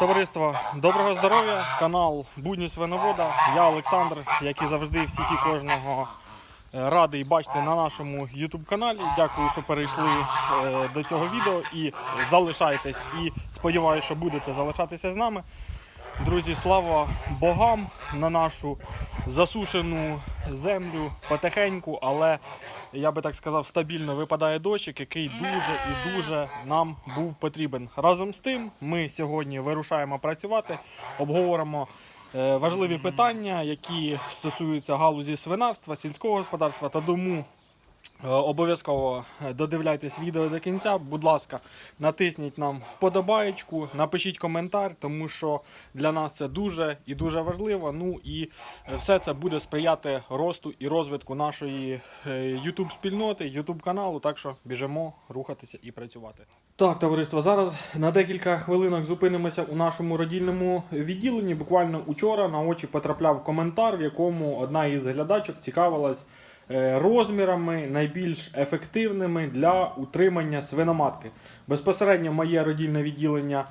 Товариство, доброго здоров'я, канал Будні Свиновода. Я Олександр, як і завжди, всіх і кожного е, радий бачити на нашому YouTube каналі. Дякую, що перейшли е, до цього відео і залишайтесь. І сподіваюся, що будете залишатися з нами. Друзі, слава богам на нашу засушену землю потихеньку, але я би так сказав, стабільно випадає дощик, який дуже і дуже нам був потрібен. Разом з тим, ми сьогодні вирушаємо працювати, обговоримо е, важливі питання, які стосуються галузі свинарства, сільського господарства та тому. Е, Обов'язково е, додивляйтесь відео до кінця. Будь ласка, натисніть нам вподобаєчку, напишіть коментар, тому що для нас це дуже і дуже важливо. Ну і е, все це буде сприяти росту і розвитку нашої YouTube спільноти, YouTube каналу. Так що біжимо рухатися і працювати. Так, товариство, зараз на декілька хвилинок зупинимося у нашому родільному відділенні. Буквально учора на очі потрапляв коментар, в якому одна із глядачок цікавилась розмірами найбільш ефективними для утримання свиноматки. Безпосередньо моє родільне відділення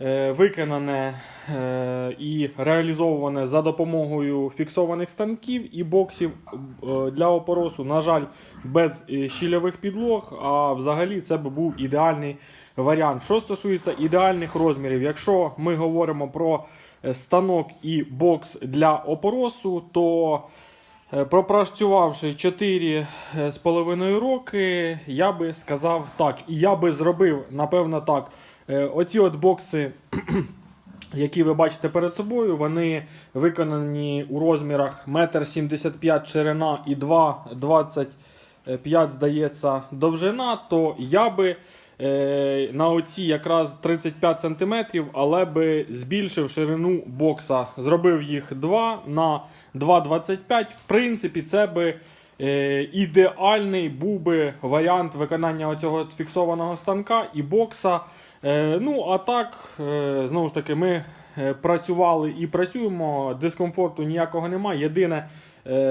е, виконане е, і реалізоване за допомогою фіксованих станків і боксів е, для опоросу. На жаль, без е, щільових підлог, а взагалі це би був ідеальний варіант. Що стосується ідеальних розмірів, якщо ми говоримо про е, станок і бокс для опоросу, то Е, Пропрацювавши 4,5 роки, я би сказав так. І я би зробив, напевно, так. Е, Оці от бокси, які ви бачите перед собою, вони виконані у розмірах 1,75 м ширина і 2,25 здається довжина, то я би е, на оці якраз 35 см, але би збільшив ширину бокса. Зробив їх 2 на 2,25. В принципі, це би е, ідеальний був би варіант виконання оцього фіксованого станка і бокса. Е, ну, а так, е, знову ж таки, ми е, працювали і працюємо, дискомфорту ніякого немає. Єдине, е,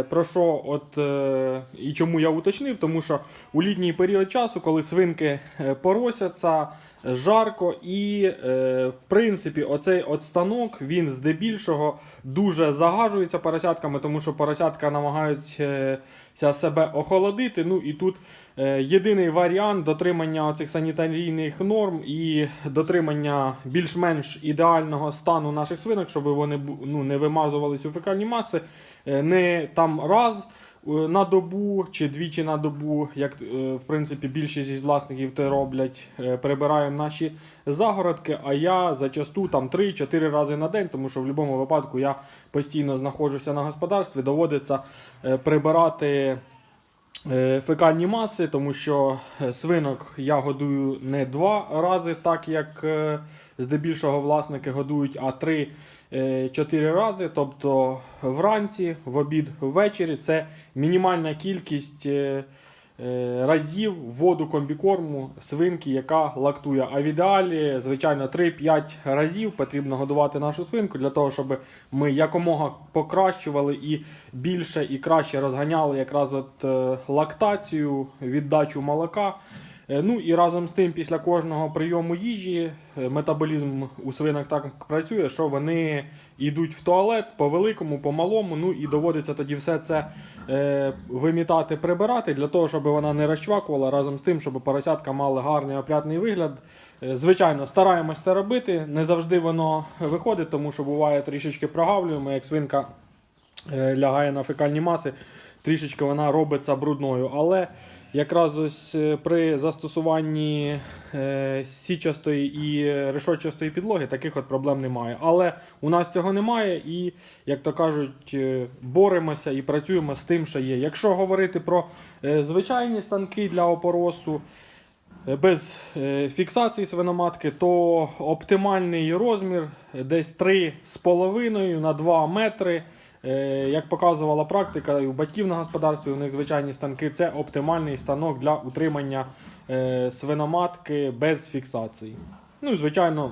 про що от, е, і чому я уточнив, тому що у літній період часу, коли свинки е, поросяться, жарко, і е, в принципі оцей от станок він здебільшого дуже загажується поросятками, тому що поросятка намагаються себе охолодити. Ну і тут е, єдиний варіант дотримання цих санітарійних норм і дотримання більш-менш ідеального стану наших свинок, щоб вони ну, не вимазувались у фекальні маси, е, не там раз на добу чи двічі на добу, як е, в принципі більшість із власників це роблять, е, прибираємо наші загородки, а я зачасту там 3-4 рази на день, тому що в будь-якому випадку я постійно знаходжуся на господарстві, доводиться е, прибирати е, фекальні маси, тому що е, свинок я годую не два рази, так як е, здебільшого власники годують, а три. Е, Чотири рази, тобто вранці, в обід, ввечері. Це мінімальна кількість е, е, разів воду комбікорму свинки, яка лактує. А в ідеалі, звичайно, 3-5 разів потрібно годувати нашу свинку для того, щоб ми якомога покращували і більше і краще розганяли якраз от е, лактацію, віддачу молока. Е, Ну і разом з тим, після кожного прийому їжі е, метаболізм у свинок так працює, що вони йдуть в туалет по великому, по малому. Ну і доводиться тоді все це е, вимітати, прибирати для того, щоб вона не розчвакувала разом з тим, щоб поросятка мали гарний опрятний вигляд. Е, Звичайно, стараємось це робити. Не завжди воно виходить, тому що буває трішечки прогавлюємо, як свинка лягає на фекальні маси, трішечки вона робиться брудною. Але якраз ось е, при застосуванні е, січастої і решетчастої підлоги таких от проблем немає. Але у нас цього немає, і, як то кажуть, е, боремося і працюємо з тим, що є. Якщо говорити про звичайні станки для опоросу, без фіксації свиноматки, то оптимальний розмір десь 3,5 на 2 метри. Е, Як показувала практика, і у батьків на господарстві у них звичайні станки це оптимальний станок для утримання е, свиноматки без фіксації. Ну і звичайно,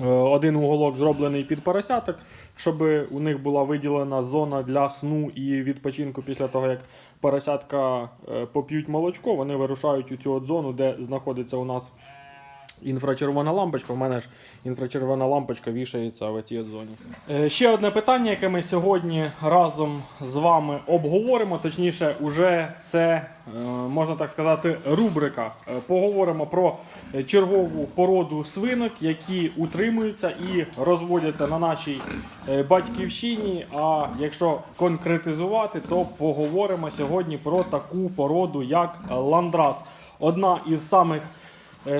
е, один уголок зроблений під поросяток, щоб у них була виділена зона для сну і відпочинку після того, як поросятка поп'ють молочко, вони вирушають у цю от зону, де знаходиться у нас інфрачервона лампочка. У мене ж інфрачервона лампочка вішається в цій зоні. Е, ще одне питання, яке ми сьогодні разом з вами обговоримо. Точніше, уже це е, можна так сказати, рубрика. Е, поговоримо про чергову породу свинок, які утримуються і розводяться на нашій батьківщині. А якщо конкретизувати, то поговоримо сьогодні про таку породу, як ландрас. Одна із самих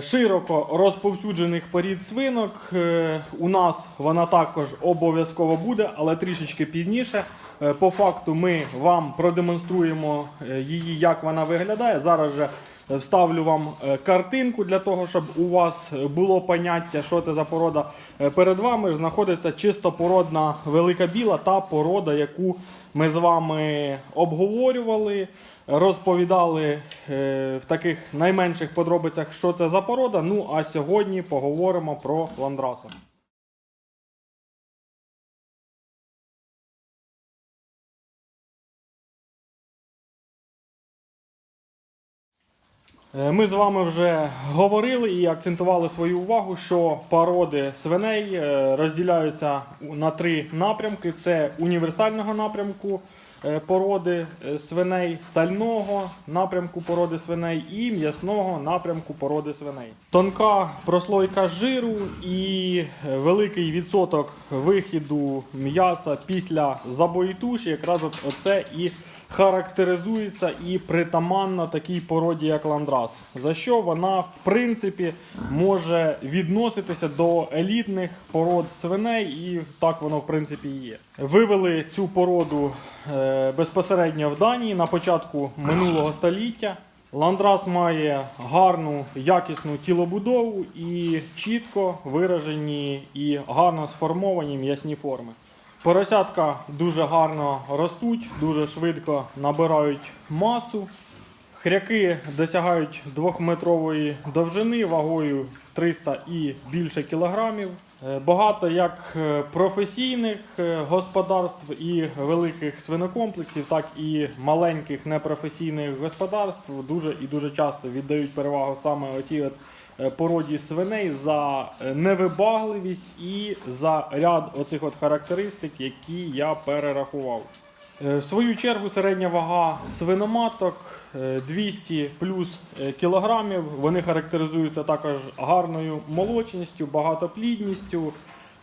широко розповсюджених порід свинок. Е, У нас вона також обов'язково буде, але трішечки пізніше. Е, По факту ми вам продемонструємо е, її, як вона виглядає. Зараз же е, вставлю вам е, картинку для того, щоб у вас було поняття, що це за порода. Е, Перед вами знаходиться чистопородна велика біла та порода, яку ми з вами обговорювали, розповідали е, в таких найменших подробицях, що це за порода. Ну а сьогодні поговоримо про ландраса. Ми з вами вже говорили і акцентували свою увагу, що породи свиней е, розділяються на три напрямки: це універсального напрямку е, породи е, свиней, сального напрямку породи свиней і м'ясного напрямку породи свиней. Тонка прослойка жиру і е, великий відсоток вихіду м'яса після забої туші, якраз оце і характеризується і притаманна такій породі, як ландрас, за що вона в принципі може відноситися до елітних пород свиней, і так воно в принципі і є. Вивели цю породу е, безпосередньо в Данії на початку минулого століття. Ландрас має гарну якісну тілобудову і чітко виражені і гарно сформовані м'ясні форми. Поросятка дуже гарно ростуть, дуже швидко набирають масу. Хряки досягають 2-метрової довжини вагою 300 і більше кілограмів. Е, Багато як е, професійних е, господарств і великих свинокомплексів, так і маленьких непрофесійних господарств дуже і дуже часто віддають перевагу саме оцій от породі свиней за е, невибагливість і за ряд оцих от характеристик, які я перерахував. Е, В свою чергу середня вага свиноматок е, 200 плюс е, кілограмів. Вони характеризуються також гарною молочністю, багатоплідністю.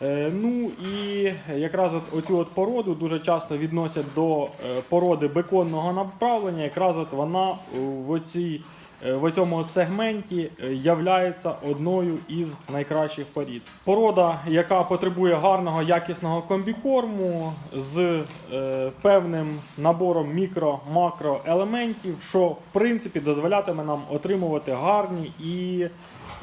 Е, Ну і якраз от оцю от породу дуже часто відносять до е, породи беконного направлення. Якраз от вона е, в оцій е, в цьому сегменті е, являється одною із найкращих порід. Порода, яка потребує гарного якісного комбікорму з е, певним набором мікро-макроелементів, що в принципі дозволятиме нам отримувати гарні і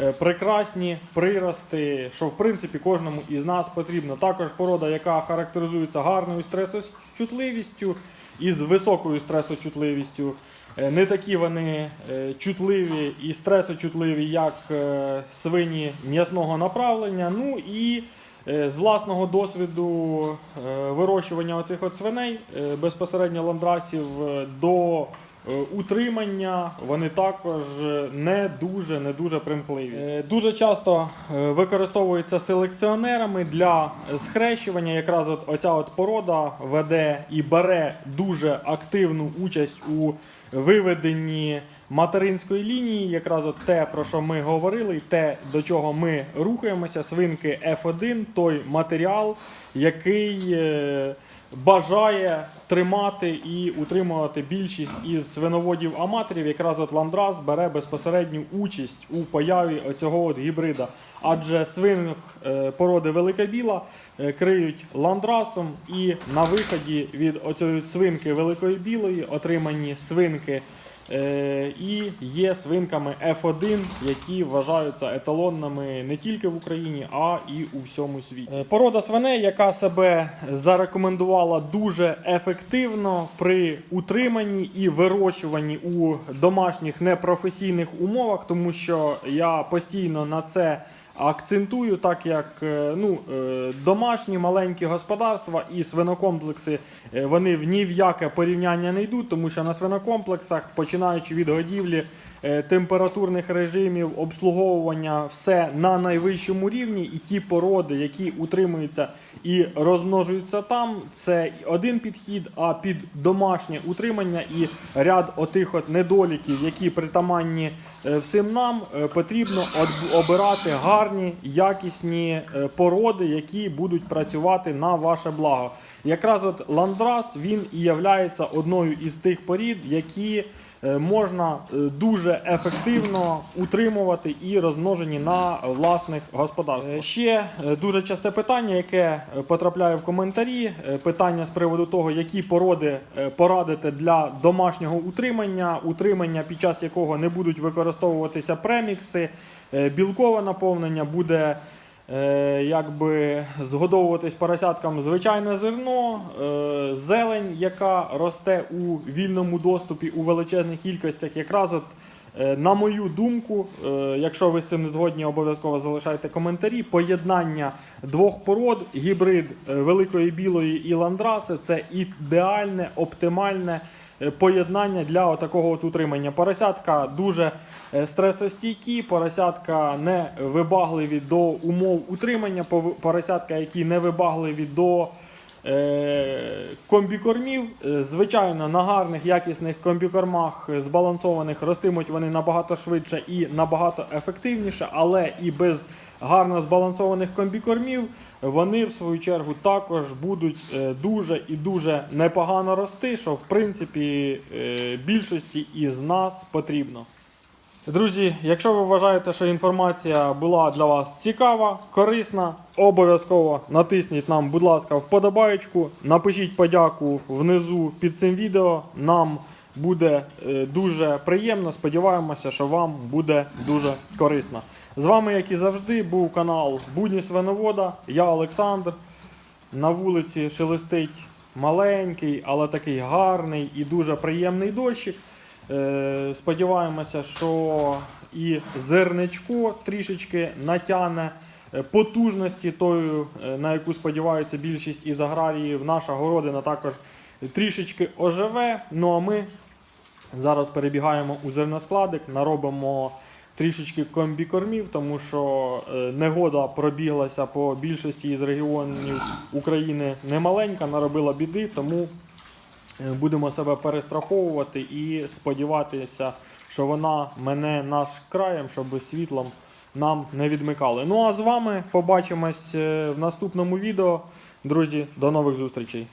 е, прекрасні прирости, що в принципі кожному із нас потрібно. Також порода, яка характеризується гарною стресочутливістю і з високою стресочутливістю. Е, Не такі вони е, чутливі і стресочутливі, як е, свині м'ясного направлення. Ну і з власного досвіду вирощування оцих от свиней безпосередньо ландрасів до утримання вони також е, не дуже не дуже примхливі. Е, Дуже часто е, використовуються селекціонерами для схрещування. Якраз от оця от порода веде і бере дуже активну участь у виведенні материнської лінії, якраз от те, про що ми говорили, те, до чого ми рухаємося, свинки F1, той матеріал, який е, бажає тримати і утримувати більшість із свиноводів аматорів, якраз от ландрас бере безпосередню участь у появі оцього от гібрида. Адже свинок е, породи велика біла е, криють ландрасом, і на виході від оцієї свинки великої білої отримані свинки. Е, і є свинками F1, які вважаються еталонними не тільки в Україні, а і у всьому світі. Е, Порода свиней, яка себе зарекомендувала дуже ефективно при утриманні і вирощуванні у домашніх непрофесійних умовах, тому що я постійно на це акцентую, так як е, ну, е, домашні маленькі господарства і свинокомплекси е, вони в ні в яке порівняння не йдуть, тому що на свинокомплексах, починаючи від годівлі температурних режимів, обслуговування, все на найвищому рівні. І ті породи, які утримуються і розмножуються там, це один підхід, а під домашнє утримання і ряд отих от недоліків, які притаманні е, всім нам, е, потрібно обирати гарні, якісні е, породи, які будуть працювати на ваше благо. Якраз от ландрас він і являється одною із тих порід, які е, можна е, дуже ефективно утримувати і розмножені на власних господарствах. Е, Ще е, дуже часте питання, яке е, потрапляє в коментарі, е, питання з приводу того, які породи е, порадити для домашнього утримання, утримання під час якого не будуть використовуватися премікси, е, білкове наповнення буде. Е, якби згодовуватись поросяткам звичайне зерно, е, зелень, яка росте у вільному доступі у величезних кількостях. Якраз от, е, на мою думку, якщо ви з цим не згодні, обов'язково залишайте коментарі. Поєднання двох пород, гібрид великої білої і ландраси це ідеальне, оптимальне поєднання для такого утримання. Поросятка дуже е, стресостійкі, поросятка не вибагливі до умов утримання, поросятка, які не вибагливі до е, комбікормів. Е, Звичайно, на гарних якісних комбікормах е, збалансованих ростимуть вони набагато швидше і набагато ефективніше, але і без гарно збалансованих комбікормів вони в свою чергу також будуть е, дуже і дуже непогано рости, що в принципі е, більшості із нас потрібно. Друзі, якщо ви вважаєте, що інформація була для вас цікава, корисна, обов'язково натисніть нам, будь ласка, вподобаєчку, напишіть подяку внизу під цим відео. Нам буде е, дуже приємно. Сподіваємося, що вам буде дуже корисно. З вами, як і завжди, був канал Будні Свиновода. Я Олександр. На вулиці шелестить маленький, але такий гарний і дуже приємний дощик. Е, Сподіваємося, що і зерничко трішечки натягне е, потужності тою, е, на яку сподіваються більшість із аграріїв. Наша городина також трішечки оживе. Ну а ми зараз перебігаємо у зерноскладик, наробимо трішечки комбікормів, тому що е, негода пробіглася по більшості із регіонів України немаленька, наробила біди, тому е, будемо себе перестраховувати і сподіватися, що вона мене наш краєм, щоб світлом нам не відмикали. Ну а з вами побачимось е, в наступному відео. Друзі, до нових зустрічей.